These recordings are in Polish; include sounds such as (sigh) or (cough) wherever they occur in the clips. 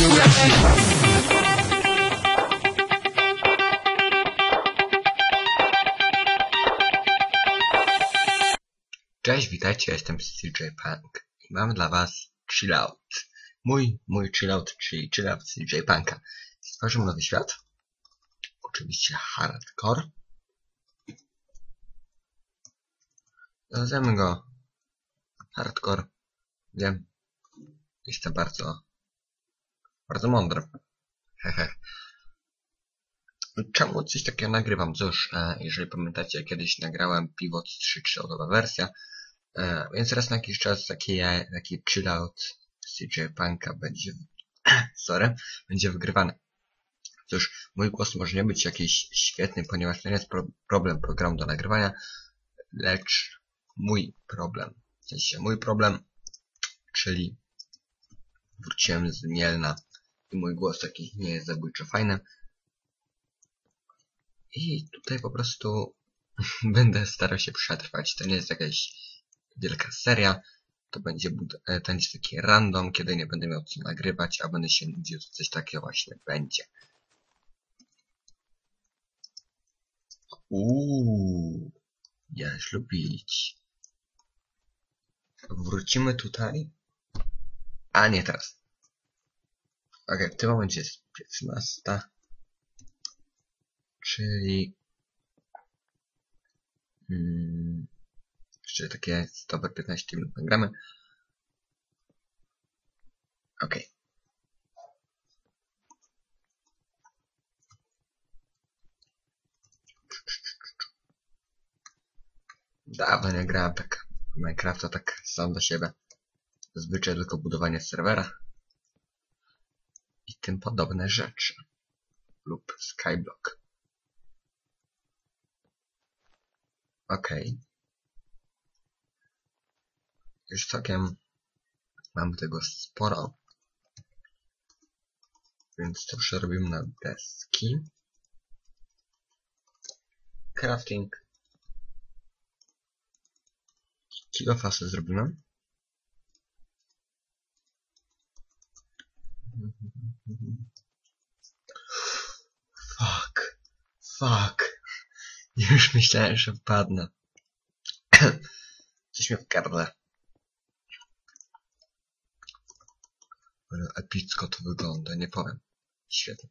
Cześć, witajcie, jestem CJ Punk i mam dla was chillout. Mój, mój chillout, czyli chillout CJ Punka. Stworzymy nowy świat. Oczywiście hardcore. Nazwiemy go hardcore. Wiem, jestem bardzo, bardzo mądry. Hehe. Czemu coś takiego nagrywam? Cóż, e, jeżeli pamiętacie, kiedyś nagrałem Pivot 3 chilloutowa wersja, e, więc raz na jakiś czas taki, e, taki chillout CJ Punka będzie, (coughs) sorry, będzie wygrywany. Cóż, mój głos może nie być jakiś świetny, ponieważ to nie jest pro problem programu do nagrywania, lecz mój problem. W sensie mój problem, czyli wróciłem z Mielna i mój głos taki nie jest zabójczo fajny. I tutaj po prostu (laughs) będę starał się przetrwać. To nie jest jakaś wielka seria. To będzie, to będzie taki random, kiedy nie będę miał co nagrywać, a będę się nudził, coś takiego właśnie będzie. Uuu, jaś lubić. Wrócimy tutaj. A nie teraz. Ok, w tym momencie jest 15 czyli hmm, jeszcze takie dobre 15 minut nagramy. Ok. Dawno nie grałem tak Minecrafta tak sam do siebie. Zazwyczaj tylko budowanie serwera tym podobne rzeczy lub skyblock. Ok. Już całkiem mam tego sporo. Więc to przerobimy na deski. Crafting. Kilofasy zrobimy. Fuck. Fuck. Już myślałem, że wpadnę. Coś mnie w gardle. Epicko to wygląda, nie powiem. Świetnie.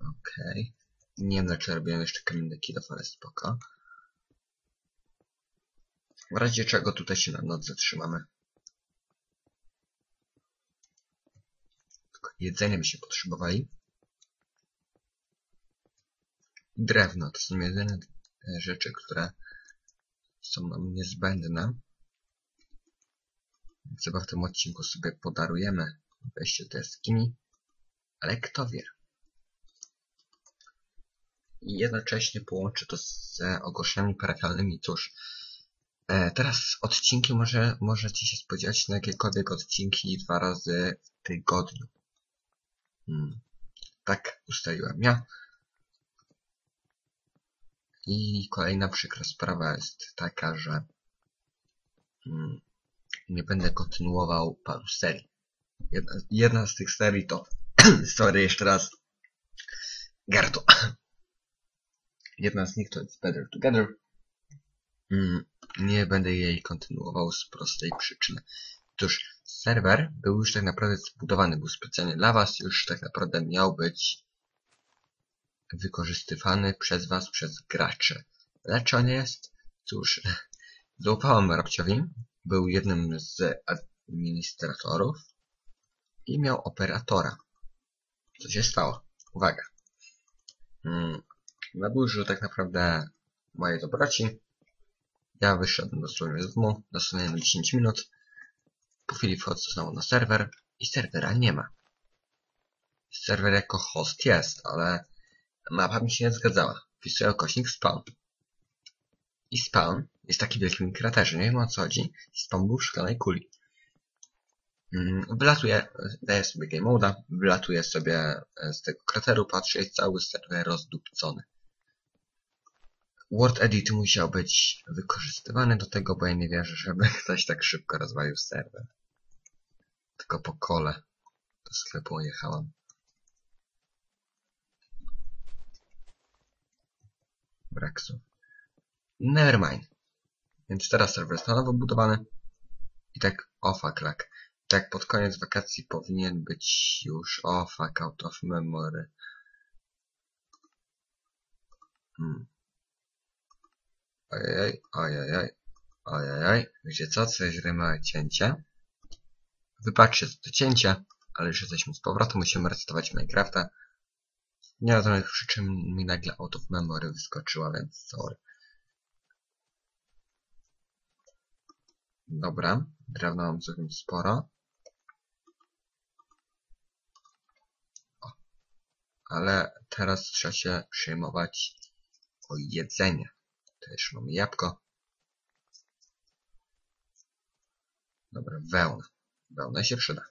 Okej. Okay. Nie wiem, dlaczego robiłem jeszcze kamienne kilof, ale spoko. W razie czego tutaj się na noc zatrzymamy. Tylko jedzenie byśmy potrzebowali. Drewno to są jedyne rzeczy, które są nam niezbędne. Więc chyba w tym odcinku sobie podarujemy wejście do jaskini. Ale kto wie. I jednocześnie połączę to z ogłoszeniami parafialnymi. Cóż, e, teraz odcinki może, możecie się spodziewać na jakiekolwiek odcinki dwa razy w tygodniu. Hmm. Tak ustaliłem ja. I kolejna przykra sprawa jest taka, że hmm, nie będę kontynuował paru serii. Jedna, jedna z tych serii to, (clears throat) sorry jeszcze raz, Garto. (clears throat) Jedna z nich to jest Better Together. Hmm, nie będę jej kontynuował z prostej przyczyny. Otóż serwer był już tak naprawdę zbudowany, był specjalnie dla Was, już tak naprawdę miał być wykorzystywany przez Was, przez graczy. Lecz on jest, cóż, (laughs) zaufałem Robciowi, był jednym z administratorów i miał operatora. Co się stało? Uwaga. Hmm. Nadużył tak naprawdę mojej dobroci. Ja wyszedłem dosłownie z domu, dosłownie na 10 minut. Po chwili wchodzę znowu na serwer i serwera nie ma. Serwer jako host jest, ale mapa mi się nie zgadzała. Wpisuję kośnik spawn. I spawn jest taki wielkim kraterze, nie wiem o co chodzi. Spawn był w szklanej kuli. Mm, wylatuję, daję sobie game mode'a, wylatuję sobie z tego krateru, patrzę, jest cały serwer rozdupcony. Word Edit musiał być wykorzystywany do tego, bo ja nie wierzę, żeby (laughs) ktoś tak szybko rozwalił serwer. Tylko po kole do sklepu jechałam. Braksu. Nevermind. Więc teraz serwer jest na nowo budowany. I tak, o fuck, lak. Tak pod koniec wakacji powinien być już, o fuck, out of memory. Hmm. Ojej, ojej, ojej, Wiecie co? Coś małe cięcie. Wybaczcie to cięcie, ale już jesteśmy z powrotem, musimy resetować Minecrafta. Nie wiadomo przy czym mi nagle out of memory wyskoczyła, więc sorry. Dobra, drewna mam całkiem sporo. O. Ale teraz trzeba się przejmować o jedzenie. Też mamy jabłko. Dobra, wełna. Wełna się przyda.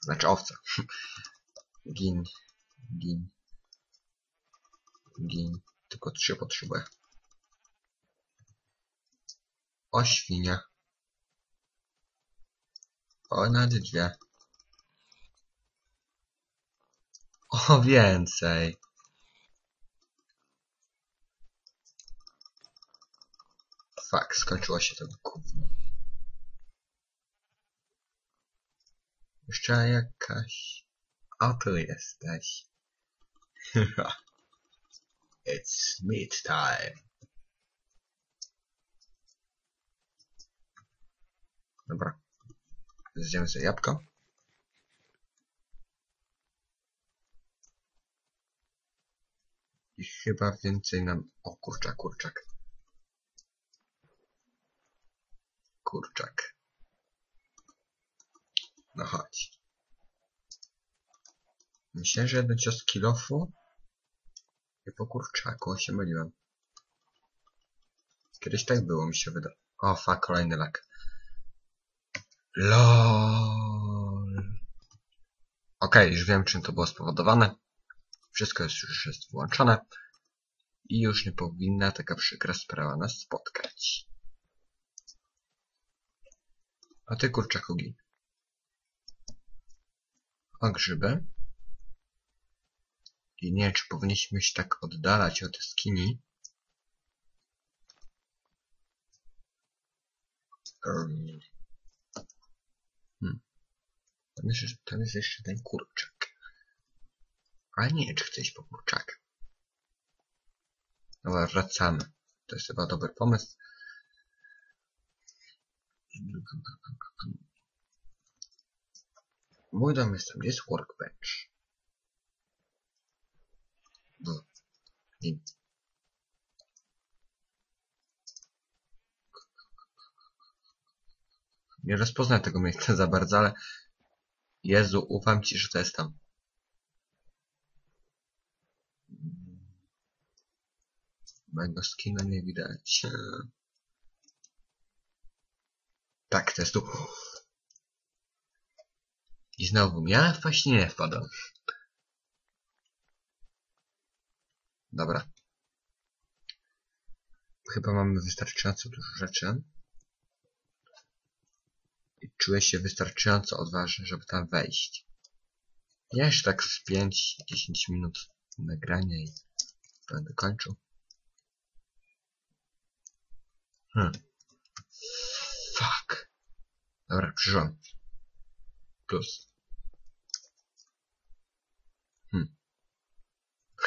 Znaczy owca. (laughs) Gin. Gin. Gin. Tylko trzy potrzebuję. O świnia. O nawet dwie. O więcej. Fuck, skończyło się to gówno. Jeszcze jakaś... O, tu jesteś. (laughs) It's meat time. Dobra. Zjemy sobie jabłko. I chyba więcej nam... O kurczak, kurczak. Kurczak. No chodź. Myślę, że jeden cios kilofu i po kurczaku się myliłem. Kiedyś tak było, mi się wydaje. O, fuck, kolejny lak. LOL. Okej, okay, już wiem czym to było spowodowane. Wszystko jest już jest włączone. I już nie powinna taka przykra sprawa nas spotkać. A ty kurczaku gin. O grzyby. I nie, czy powinniśmy się tak oddalać od skini. Hmm. Tam, jest, tam jest jeszcze ten kurczak. A nie, czy chcę iść po kurczak. Dobra, wracamy. To jest chyba dobry pomysł. Mój dom jest tam, jest workbench. Nie. Rozpoznam tego miejsca za bardzo, ale Jezu, ufam Ci, że to jest tam. Mego skina nie widać. Tak, to jest tu. I znowu ja właśnie nie wpadam. Dobra. Chyba mamy wystarczająco dużo rzeczy. I czuję się wystarczająco odważny, żeby tam wejść. Jeszcze tak z 5-10 minut nagrania i będę kończył. Hmm. Fuck. Dobra, przyszłam. Plus. Hmm.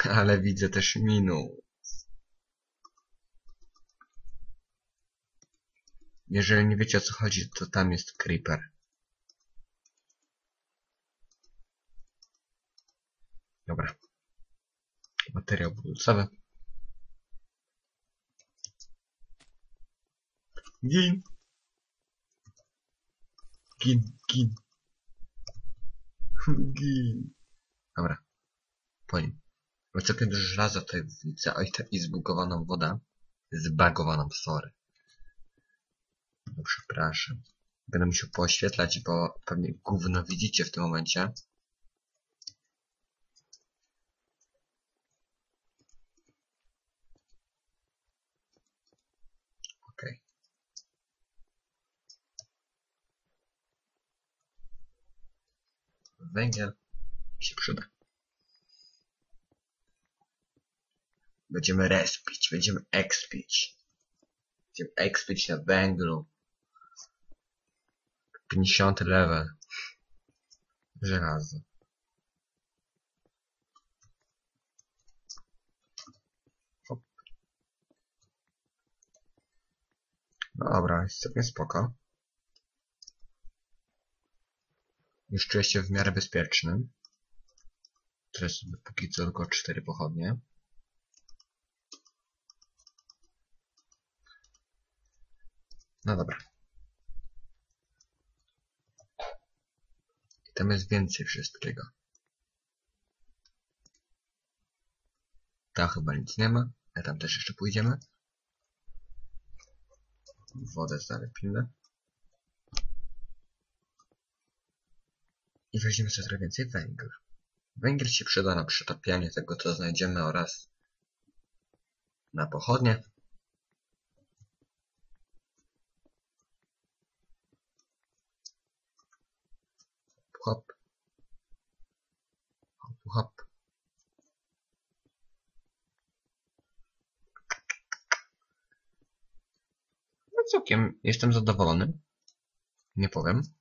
(laughs) Ale widzę też minus. Jeżeli nie wiecie o co chodzi, to tam jest creeper. Dobra. Materiał budulcowy. Gin. Gin, gin. (laughs) Gin. Dobra. Po nim. Całkiem dużo żelaza tutaj widzę. Oj, tak i zbugowaną wodę. Zbagowaną, sorry. No przepraszam. Będę musiał poświetlać, bo pewnie gówno widzicie w tym momencie. Węgiel się przyda. Będziemy respić, będziemy expić. Będziemy expić na węglu. 50 level. Żelazo. Dobra, jest całkiem spoko. Już czuję się w miarę bezpiecznym. Teraz póki co tylko cztery pochodnie. No dobra. I tam jest więcej wszystkiego. Tam chyba nic nie ma, a tam też jeszcze pójdziemy. Wodę zalepimy. I weźmiemy sobie trochę więcej węgla. Węgiel się przyda na przetapianie tego, co znajdziemy oraz na pochodnie. Hop. Hop, hop. No całkiem jestem zadowolony. Nie powiem.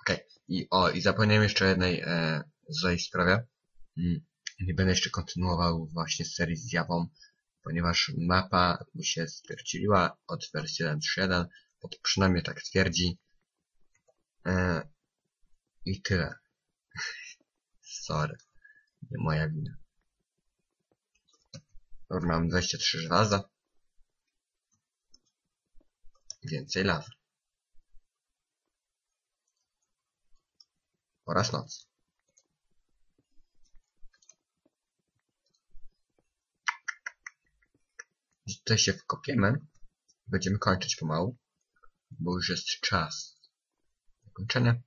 Okej. I o, i zapomniałem jeszcze jednej e, złej sprawie. Mm, nie będę jeszcze kontynuował właśnie serii z Jawą, ponieważ mapa mi się stwierdziła od wersji 1.3.1 bo przynajmniej tak twierdzi. E, I tyle. (laughs) Sorry. Nie moja wina. Dobra, mam 23 żelaza. Więcej lawy. Oraz noc. I tutaj się wkopiemy. Będziemy kończyć pomału bo już jest czas zakończenia.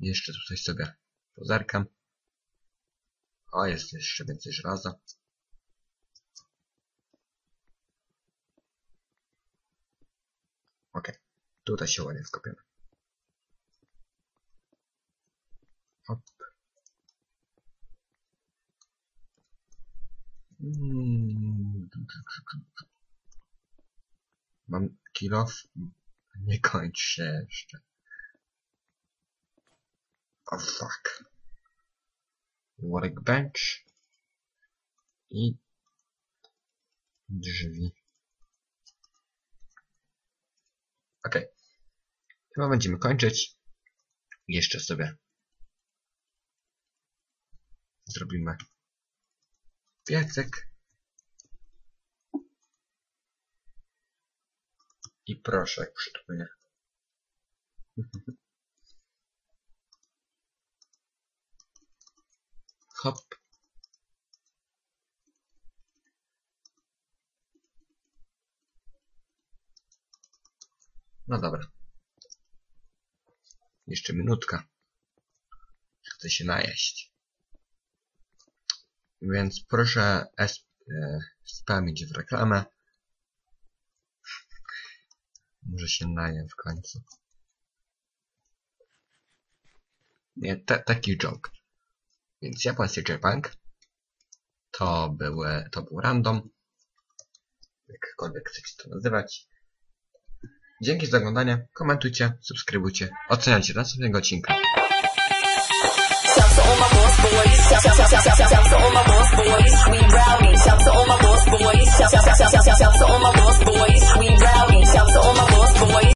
Jeszcze tutaj sobie pozerkam. O, jest jeszcze więcej żelaza. Ok, tutaj się ładnie wkopiemy. Mam kilof? Nie kończ się jeszcze. Oh fuck. Workbench. I drzwi. Ok. Chyba będziemy kończyć. Jeszcze sobie zrobimy piecek. I proszę, jak przytupnie. (laughs) Hop. No dobra. Jeszcze minutka. Chcę się najeść. Więc proszę e, spamić w reklamę. Może się najem w końcu. Nie, taki joke. Więc Japan CJ Punk to, były, to był random. Jakkolwiek chcecie to nazywać. Dzięki za oglądanie. Komentujcie, subskrybujcie, oceniajcie następnego odcinka. to all my boss boys. Shout, shout, shout, shout, all my boss boys. We rowdy. Shout all my boss boys. Shout, shout, shout, shout, all my boss boys. We rowdy. All my boss boys.